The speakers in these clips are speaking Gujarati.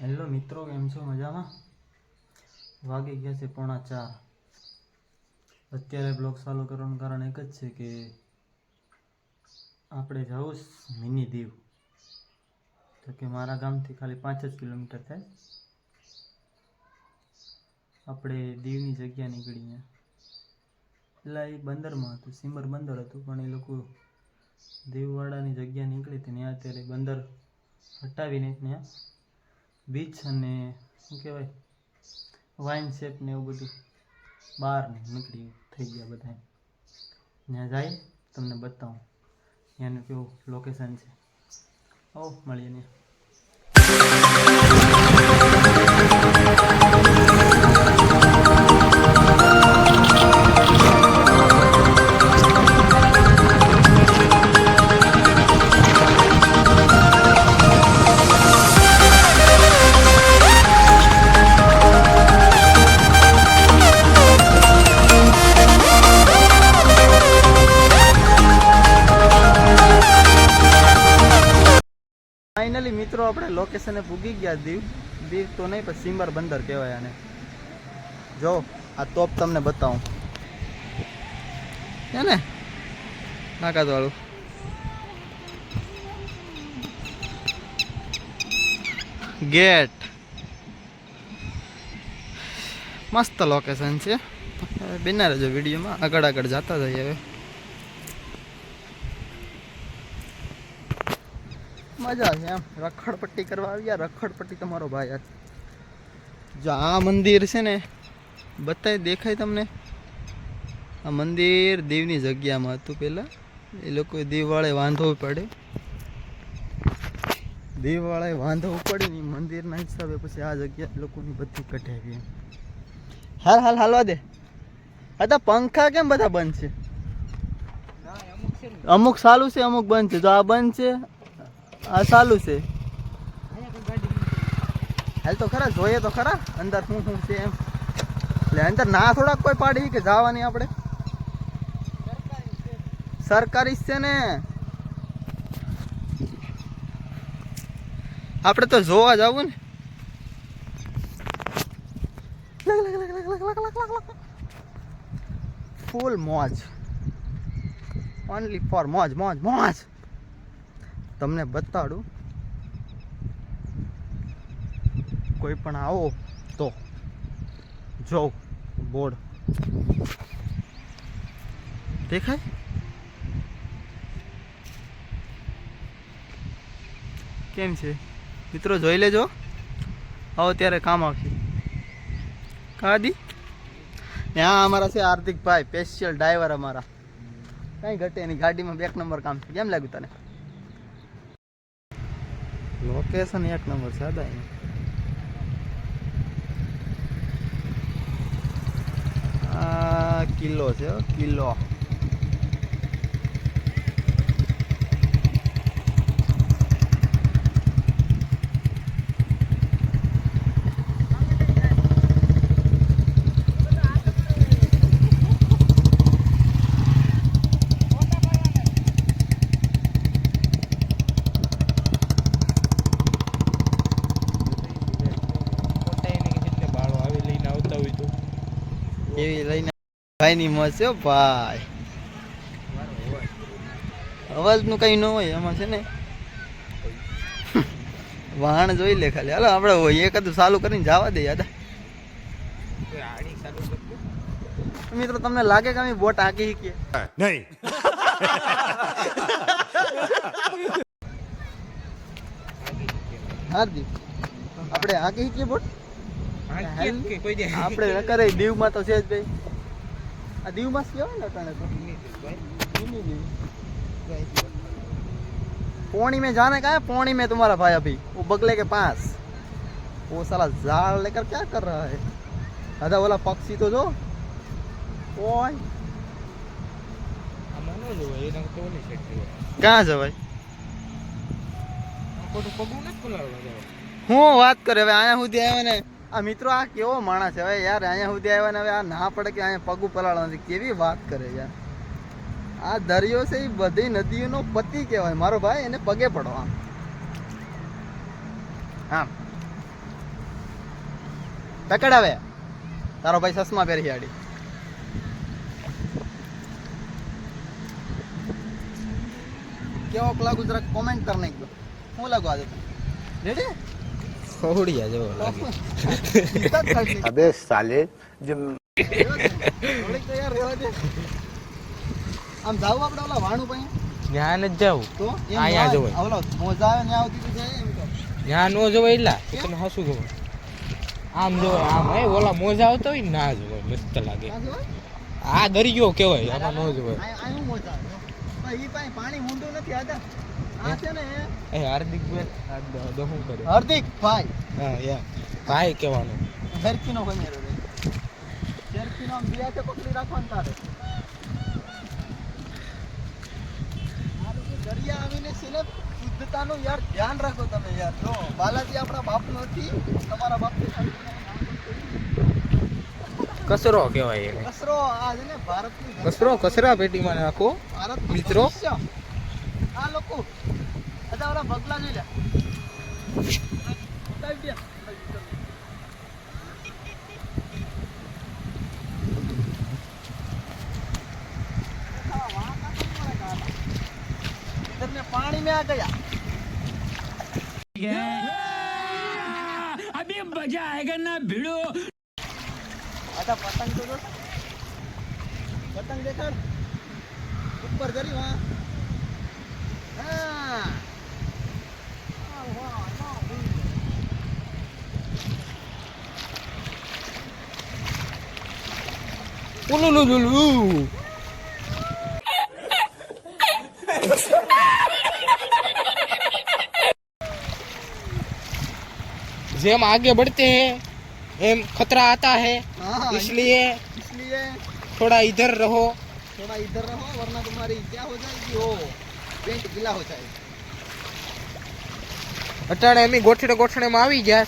હેલો મિત્રો, કેમ છો? મજામાં? વાગી ગયા છે પોણા ચાર. અત્યારે બ્લોગ ચાલુ કરવાનું કારણ એક જ છે કે આપણે જવું મિની દીવ. તો કે મારા ગામથી ખાલી પાંચ જ કિલોમીટર થાય. આપણે દીવની જગ્યા નીકળીએ. એટલે એ બંદરમાં હતું, સિમર બંદર હતું, પણ એ લોકો દીવવાડાની જગ્યા નીકળી હતી ત્યાં અત્યારે બંદર હટાવીને ત્યાં બીચ અને શું કહેવાય વાઇન શેપ ને એવું બધું બહાર નીકળી થઈ ગયા બધા ત્યાં જાય તમને બતાવું. ત્યાંનું કેવું લોકેશન છે. ઓ મળીએ ત્યાં મિત્રો, આપણે લોકેશને પૂગી ગયા દીવ. દીવ તો નહીં, પણ સિમ્બર બંદર કહેવાય આને. જો, આ તોપ તમને બતાવું. છે ને? નાકાત વાળું ગેટ. મસ્ત લોકેશન છે. બિનારે જો વિડીયોમાં આગળ આગળ જતા જઈએ હવે. મજા છે એમ. રખડપટ્ટી કરવા આવ્યા રખડપટ્ટી તમારો ભાઈ યાર જો આ મંદિર છે ને બતાય દેખાય તમને? આ મંદિર દેવની જગ્યામાં હતું પહેલાં. એ લોકોએ દીવવાળે વાંધો પડે. દીવવાળાએ વાંધો પડે ને મંદિરના હિસાબે પછી આ જગ્યા લોકોની બધી કઢાવી હાલ હાલ હાલવા દે. આ તો પંખા કેમ બધા બંધ છે? અમુક સાલું છે અમુક બંધ છે. જો આ બંધ છે આ ચાલુ છે. હાલ તો ખરા, જોઈએ તો ખરા. અંદર શું શું છે એમ. એટલે અંદર ના થોડાક કોઈ પાડી કે જવાની આપણે? સરકારી છે ને. આપણે તો જોવા જવું ને. ફૂલ મોજ. ઓનલી ફોર મોજ મોજ મોજ. તમને બતાડું. કોઈ પણ આવો તો જો બોર્ડ. દેખાય? કેમ છે? મિત્રો જોઈ લેજો. આવો ત્યારે કામ આવશે. કાદી? ત્યાં અમારા છે હાર્દિકભાઈ સ્પેશિયલ ડ્રાઈવર અમારા. કાંઈ ઘટે એની ગાડીમાં બે નંબર કામ છે. કેમ લાગ્યું તને? લોકેશન એક નંબર સાદા આ કિલ્લો છે કિલ્લો એવી લઈને ભાઈની મોજ છે ભાઈ. અવાજનું કઈ ન હોય એમાં છે ને. વાહણ જોઈ લે ખાલી. હાલો આપણે હોય એકાદું ચાલુ કરીને જવા દે યાદ મિત્રો તમને લાગે કે અમે બોટ આંકી શકીએ? નહીં. હાર્દિક આપણે આંકી શીખીએ બોટ? આપણે કરે દીવમાં તો છે જ ભાઈ. આ દીવમાં જ કહેવાય ને અટાણે તો मिनी लीव पौनी में जाने का है पौनी में तुम्हारा भाई अभी वो बगले के पास वो साला जाल लेकर क्या कर रहा है अदा वाला पक्षी तो जो ओए कहाँ છે ભાઈ હું વાત કરે હવે અહીંયા સુધી આવ્યા ને આ મિત્રો, આ કેવો માણસ હવે યાર, અહીંયા સુધી આવ્યા ને હવે આ ના પડે કે અહીંયા પગ પલાળવા કેવી વાત કરે યાર. આ દરિયો છે એ બધી નદીઓનો પતિ કહેવાય. મારો ભાઈ, એને પગે પડો આમ. આમ. પકડ હવે. તારો ભાઈ ચશ્મા પહેરી આડી. કેવો લાગુ ગુજરાત કોમેન્ટ કર નાખજો. હું લાગુ આજે? રેડી ખોડિયા જેવો લાગે. અબે સાલે દે આમ જાવ આપણે ઓલા વાણુ પાસે? જ્ઞાન જ જાવ. તો? અહીંયા. જવાય. ઓલો મોજા આવે ત્યાં આવતી જાય એમ તો. જ્ઞાન નો જોવાય એટલા તને હસું ગમે આમ જો આમ એ ઓલા મોજા આવતા હોય ને જોવાય મસ્ત લાગે. આ દરિયો કેવાય આમાં નો જોવાય આ- આ શું મોજા પણ ઈ પાણી ઊંડું નથી આજા આ છે ને એ હાર્દિક ભાઈ દહું કરે? હાર્દિક ભાઈ. હા યા. ભાઈ કહેવાનું. ઝેરકીનો બનેલો રે. ઝેરકીનો આમ દિયા પકડી રાખવાનું તારે. દરિયા આવીને છે શુદ્ધતાનું યાર ધ્યાન રાખો તમે યાર. જો બાલાજી આપણા બાપ નથી તમારા બાપ કચરો કહેવાય એને. કસરો આ છે ને ભારતની કચરો કચરા પેટીમાં નાખો. મિત્રો. ભવિષ્ય. આ લોકો અચ્છા ઓલા બગલા જોઈ લે ઉતારી દે. इधर में पानी में आ गया अभी मजा आएगा ना भिड़ो अच्छा पतंग तो दो पतंग देखा ऊपर जरी वहाँ ઉલુલુલુલુ. જેમ आगे बढ़ते हैं एम खतरा आता है हाँ इसलिए इसलिए थोड़ा इधर रहो थोड़ा इधर रहो वरना तुम्हारी क्या हो जाएगी वो पेंट गीला हो जाएगा અટાણે અમે ગોઠડે ગોઠડે માં આવી ગયા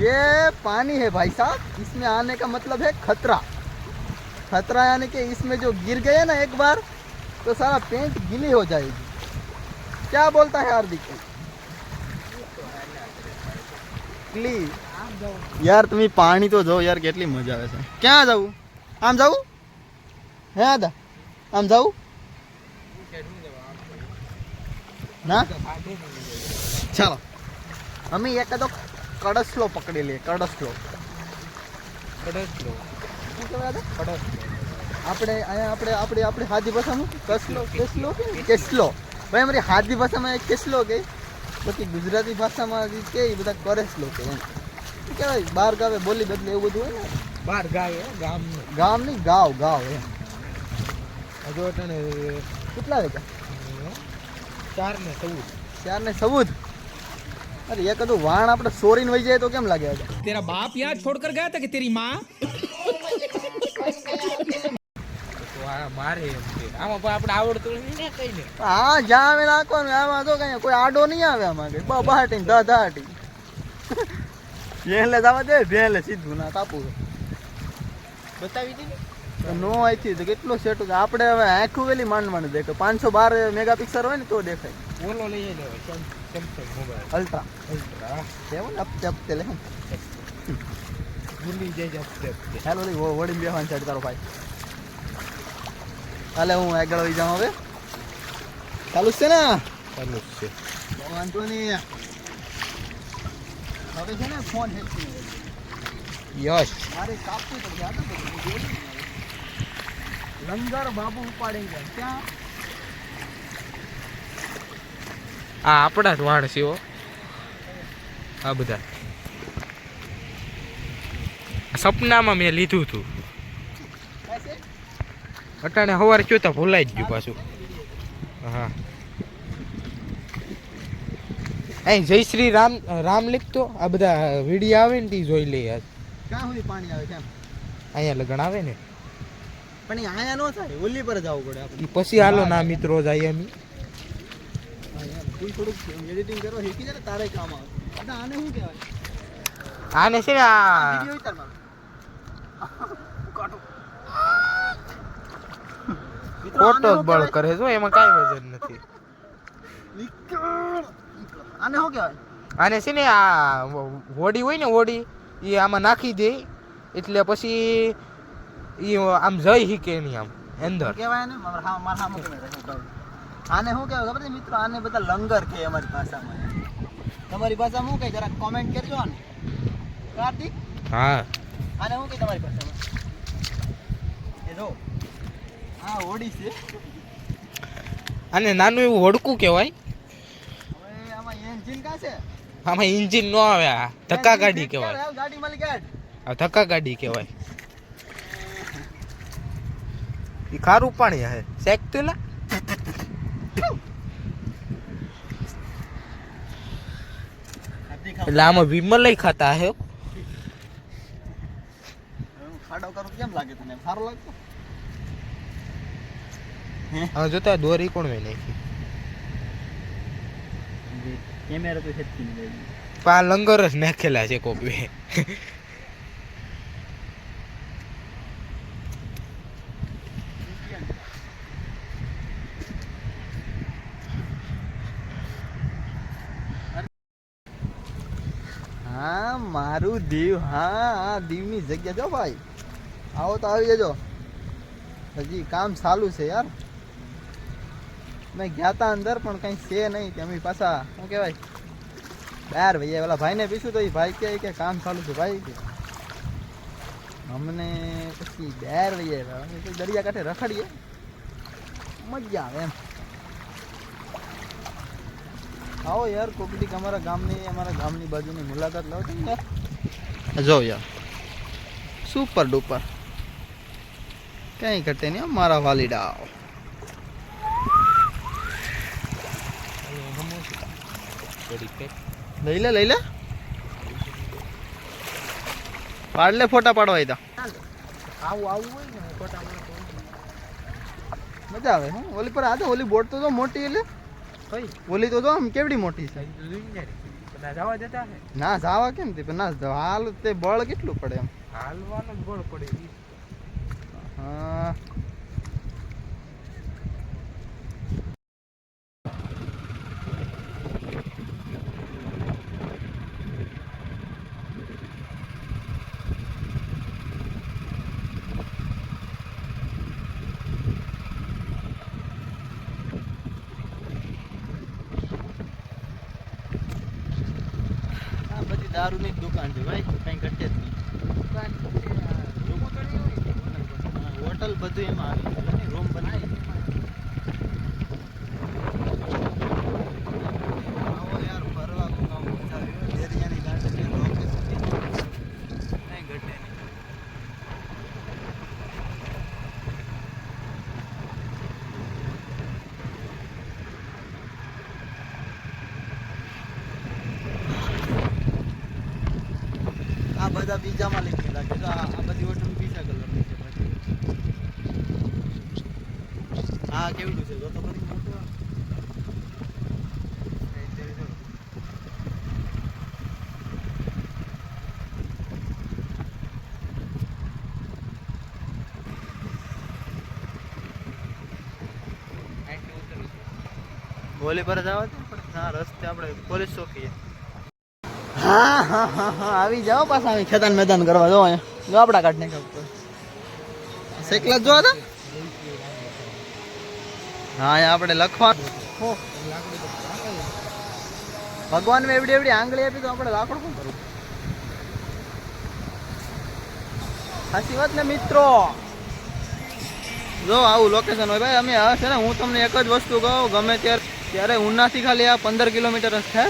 या, नहीं बोलो। ये पानी है भाई साहब इसमें आने का मतलब है खतरा खतरा यानी कि इसमें जो गिर गए ना एक बार तो सारा पेंट गीली हो जाएगी क्या बोलता है हार्दिक ક્લી યાર તમે પાણી તો જો યાર કેટલી મજા આવે છે ક્યાં જવું આમ જવું હે આદા આમ જવું ના ચાલો અમે એક તો કડસલો પકડી લઈએ કડસલો. કડસલો. શું કહેવાય? કડસલો. આપણે અહીંયા આપણે આપણે આપણી હાદી ભાષામાં કસલો કેસલો કેસલો. ભાઈ અમારી હાદી ભાષામાં કેસલો કે પછી ગુજરાતી ભાષામાં કે એ બધા કરેસલો કે એમ. શું કહેવાય? બાર ગાવે બોલી બદલે એવું બધું હોય ને? બાર ગાવે ગામ ગામ નહીં ગાવ ગાવ એમ. હજુ કેટલા વાગ્યા? ચાર ને ચૌદ. ચાર ને ચૌદ? અરે એક તો વાણ આપણે સોરીન વહી જાય તો કેમ લાગે તેરા બાપ યાર છોડકર ગયા હતા કે તેરી માં? મારે આમાં આપણે આવડતું હા જ્યાં આવે નાખવાનું તો કઈ કોઈ આડો નહીં આવે આમાં કઈ બહાટી ધધાટી ભેલે જવા દે ભેલે સીધું ના કાપું. બતાવી નો આઈથી તો કેટલો સેટ આપણે હવે આખું વેલી માંડ માંડ દેખાય. પાંચસો બાર મેગાપિક્સલ હોય ને તો દેખાય. ઓલો લઈ મોબાઈલ? અલ્ટ્રા. અલ્ટ્રા? કેવું ને અપતે અપતે લે. ભૂલી જાય છે હેલો લી વડી બેહવાન છે તારો ભાઈ. હાલે હું આગળ વહી જાઉં હવે. ચાલુ છે ને? ચાલુ છે. વાંધો નહીં. હવે છે ને ફોન હેચી યસ. મારે કાપવું તો યાદ હતું. લંગર બાબુ ઉપાડેંગે ત્યાં આ આપણા જ વાણ છે હો. આ બધા. સપનામાં મેં લીધું હતું અટાણે સવારે તો ભૂલાઈ જ ગયું પાછું. હા. અહીં જય શ્રી રામ રામ લીખતો આ બધા વીડિયો આવે ને તે જોઈ લઈએ ક્યાં સુધી પાણી આવે કેમ અહીંયા લગ્ન આવે ને? પણ આયા નો થાય ઓલી પર જવું પડે આપણે. પછી હાલો ના મિત્રો જઈએ અમે. તું થોડુંક એડિટિંગ કરવા શીખી જાય ને તારે કામ આવે. એટલે આને શું કહેવાય? આને છે ને આ વીડિયો ઉતાર મારો. કાઢો. મિત્રો, આને ફોટો જ બળ કરે છે એમાં કાંઈ વજન નથી. આને શું કહેવાય? આને છે ને આ હોડી હોય ને હોડી એ આમાં નાખી દે એટલે પછી એ આમ જઈ શીખે નહીં આમ અંદર. કહેવાય ને. આને શું કહેવાય ખબર છે મિત્રો? આને બધા લંગર કહે અમારી ભાષામાં. તમારી ભાષામાં શું કહે? જરા કોમેન્ટ કરજો ને કાર્તિક? હા. આને શું કહે તમારી ભાષામાં? એ જો હા હોડી છે. અને નાનું એવું હોડકું કહેવાય. હવે આમાં એન્જિન કાં છે? આમાં એન્જિન ન આવે આ. ધક્કા ગાડી કહેવાય. ગાડી મળી ગયા આ ધક્કા ગાડી કહેવાય. એ ખારું પાણી હે. શેક તો લા. એટલે આમાં વિમલ ખાતા હે ખાડો કરું કેમ લાગે તને? સારું લાગતો હા? જોતા દોરી કોણ વે નાખી કેમેરા તો ખેંચી પા લંગર જ નાખેલા છે કોક હા, મારું દીવ, હા દીવની જગ્યા જો ભાઈ. આવો તો આવી જજો. હજી કામ ચાલુ છે યાર. મેં ગયા તા અંદર, પણ કંઈ છે નહીં. કે અમે પાછા, શું કહેવાય? બહાર ભાઈ પેલા ભાઈને પીછું તો એ ભાઈ કહે કે કામ ચાલુ છે ભાઈ. કે અમને પછી બહાર અમે દરિયા કાંઠે રખડીએ. મજા આવે એમ. આવો યાર કોકડીક અમારા ગામની અમારા ગામની બાજુની મુલાકાત લો છો? યાર જો યાર સુપર ડુપર કંઈ ઘટે નહીં મારા વાલીડા આવો લઈ લે લઈ લે. પાડ લે ફોટા પાડવા તો આવું આવું હોય ને ફોટા મજા આવે હું. ઓલી પર આ તો ઓલી બોટ તો મોટી એટલે. ઓલી તો જો આમ કેવડી મોટી છે. ના જાવા કેમ તે પણ ના હાલ તે બળ કેટલું પડે એમ? હાલવાનું બળ પડે હા આ બધી દારૂની જ દુકાન છે ભાઈ કઈ ઘટે જ નહીં હા, હોટલ બધું એમાં આવી ગયું. ને, રૂમ બનાવી. આ બધા બીજામાં લઈ તો આ બધી વસ્તુ બીજા કલરની છે પછી. આ કેવડું છે? જો તો આ. પર જવા દે પણ ના, રસ્તે આપણે પોલીસ ચોકી હા હા હા હા, આવી જાઓ પાછા ખેતાન મેદાન કરવા. જો અહીંયા, જો આપડા કાઢ નાખ્યા શેકલા જોવા તા હા આપણે લખવા ભગવાન મેં એવડી એવડી આંગળી આપી તો આપણે લાકડું શું કરવું? સાચી વાત ને, મિત્રો? જો આવું લોકેશન હોય, ભાઈ, અમે છે ને, હું તમને એક જ વસ્તુ કહું, ગમે ત્યારે ત્યારે ઉનાથી ખાલી આ પંદર કિલોમીટર જ છે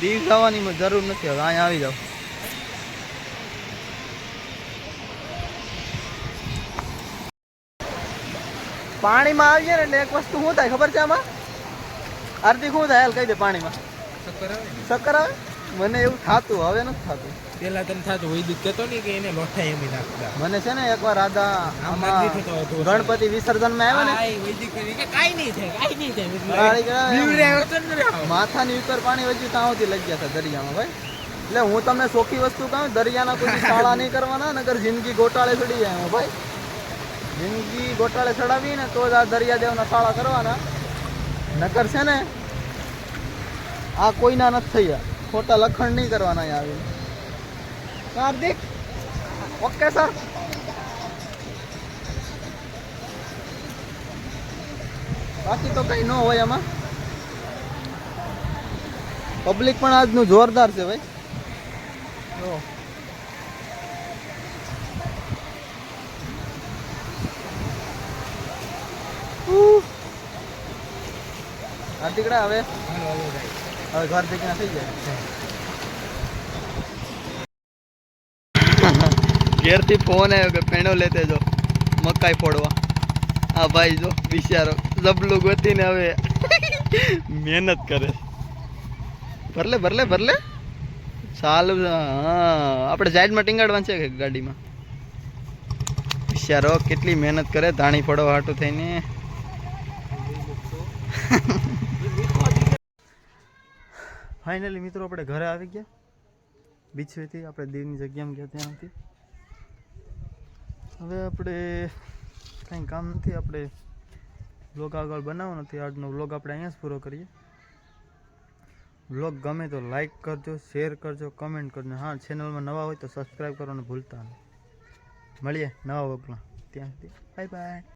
દીવ જવાની જરૂર નથી, હવે અહીંયા આવી જાઓ. પાણીમાં આવીએ ને એટલે એક વસ્તુ શું થાય ખબર છે આમાં? આરતી શું થાય? હાલ કહી દે પાણીમાં. ચક્કર આવે મને એવું થતું હવે નથી થતું. પેલા તને થતું હોય દીક કેતો નહીં કે એને લોઠા એમ નાખતા? મને છે ને એકવાર રાધા આમ ગણપતિ વિસર્જનમાં આવ્યા ને? કાંઈ નહીં થાય કાંઈ નહીં થાય. માથાની ઉપર પાણી વચ્ચે સુધી લઈ ગયા હતા દરિયામાં ભાઈ. એટલે હું તમને સોખી વસ્તુ કહું દરિયાના કોઈ શાળા નહીં કરવાના નગર જિંદગી ગોટાળે ચડી જાય ભાઈ. જિંદગી ગોટાળે ચડાવી ને તો જ આ દરિયાદેવના શાળા કરવાના. નકર છે ને, આ કોઈના નથી થયા. ખોટા લખણ નહીં કરવાના અહીંયા આવીને. Hardik, okay sir. બાકી તો કઈ ન હોય એમાં પબ્લિક પણ આજનું જોરદાર છે ભાઈ. દીકરા હવે? હવે ઘર ભેગા થઈ જાય. ઘેરથી ફોન આવ્યો કે પેણો લેતે જો મકાઈ ફોડવા. આ ભાઈ જો બિચારો જબલું ગોતીને હવે મહેનત કરે ભરલે ભરલે ભરલે. હા આપણે સાઈડમાં ટીંગાડવાનું છે કે ગાડીમાં? બિચારો કેટલી મહેનત કરે ધાણી ફોડવા હાટું થઈને. ફાઇનલી મિત્રો, આપણે ઘરે આવી ગયા. બીચવેથી આપણે દીવની જગ્યામાં ગયા ત્યાંથી. હવે આપણે કંઈ કામ નથી, આપણે બ્લોગ આગળ બનાવવાનો નથી આજનો બ્લોગ આપણે અહીંયા જ પૂરો કરીએ. બ્લોગ ગમે તો લાઈક કરજો શેર કરજો કમેન્ટ કરજો. હા ચેનલમાં નવા હોય તો સબસ્ક્રાઈબ કરવાનું ભૂલતા નહીં. મળીએ નવા વ્લોગમાં ત્યાં સુધી બાય બાય